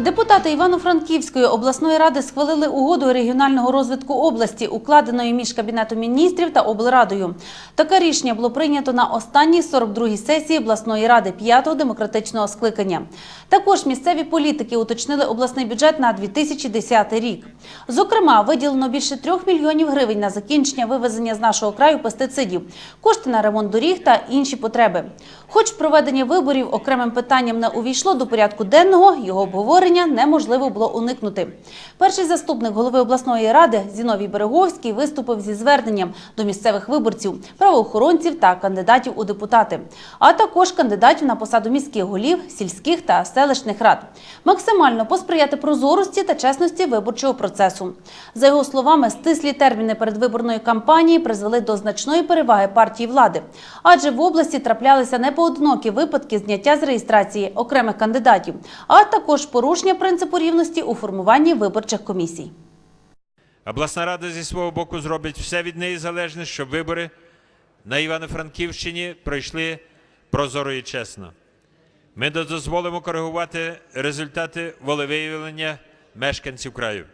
Депутати Івано-Франківської обласної ради схвалили угоду регіонального розвитку області, укладеної між Кабінетом міністрів та облрадою. Таке рішення було прийнято на останній 42-й сесії обласної ради 5-го демократичного скликання. Також місцеві політики уточнили обласний бюджет на 2010 рік. Зокрема, виділено більше 3 мільйонів гривень на закінчення вивезення з нашого краю пестицидів, кошти на ремонт доріг та інші потреби. Хоч проведення виборів окремим питанням не увійшло до порядку денного, його обговорення неможливо було уникнути. Перший заступник голови обласної ради Зіновій Береговський виступив зі зверненням до місцевих виборців, правоохоронців та кандидатів у депутати, а також кандидатів на посаду міських голів, сільських та селищних рад. Максимально посприяти прозорості та чесності виборчого процесу. За його словами, стислі терміни передвиборної кампанії призвели до значної переваги партії влади, адже в області траплялися непоодинокі випадки зняття з реєстрації окремих кандидатів, а також порушення принципу рівності у формуванні виборчих комісій. Обласна рада зі свого боку зробить все від неї залежне, щоб вибори на Івано-Франківщині пройшли прозоро і чесно. Ми дозволимо коригувати результати волевиявлення мешканців краю.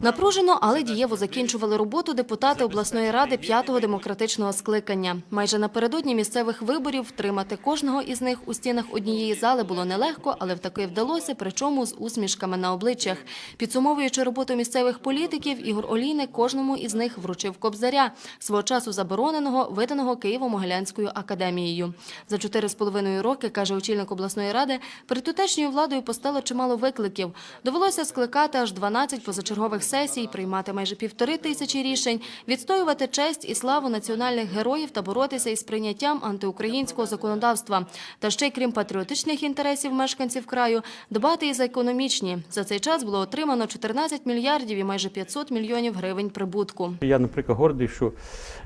Напружено, але дієво закінчували роботу депутати обласної ради п'ятого демократичного скликання. Майже напередодні місцевих виборів втримати кожного із них у стінах однієї зали було нелегко, але втаки вдалося, причому з усмішками на обличчях. Підсумовуючи роботу місцевих політиків, Ігор Олійник кожному із них вручив кобзаря, свого часу забороненого, виданого Києво-Могилянською академією. За чотири з половиною роки, каже очільник обласної ради, перед тутешньою владою постало чимало викликів. Довелося скликати аж 12 позачергових сесій, приймати майже півтори тисячі рішень, відстоювати честь і славу національних героїв та боротися із прийняттям антиукраїнського законодавства. Та ще й крім патріотичних інтересів мешканців краю, дбати і за економічні. За цей час було отримано 14 мільярдів і майже 500 мільйонів гривень прибутку. Я, наприклад, гордий, що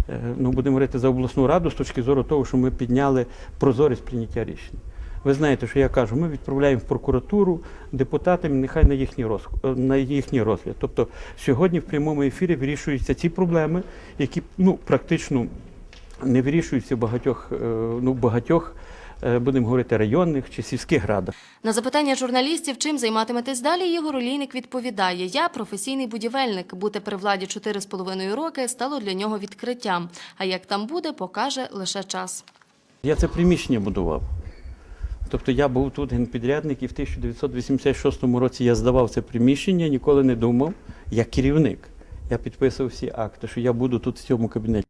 е, ну, будемо говорити за обласну раду з точки зору того, що ми підняли прозорість прийняття рішень. Ви знаєте, що я кажу, ми відправляємо в прокуратуру депутатам, нехай на їхній роз, е, на їхній розгляд. Тобто сьогодні в прямому ефірі вирішуються ці проблеми, які ну, практично не вирішуються в багатьох, е, ну, багатьох, е, будемо говорити, районних чи сільських радах. На запитання журналістів, чим займатиметесь далі, Ігор Олійник відповідає: Я професійний будівельник. Бути при владі 4,5 роки стало для нього відкриттям. А як там буде, покаже лише час. Я це приміщення будував. Тобто я був тут генпідрядник і в 1986 році я здавав це приміщення, ніколи не думав, як керівник. Я підписував всі акти, що я буду тут в цьому кабінеті.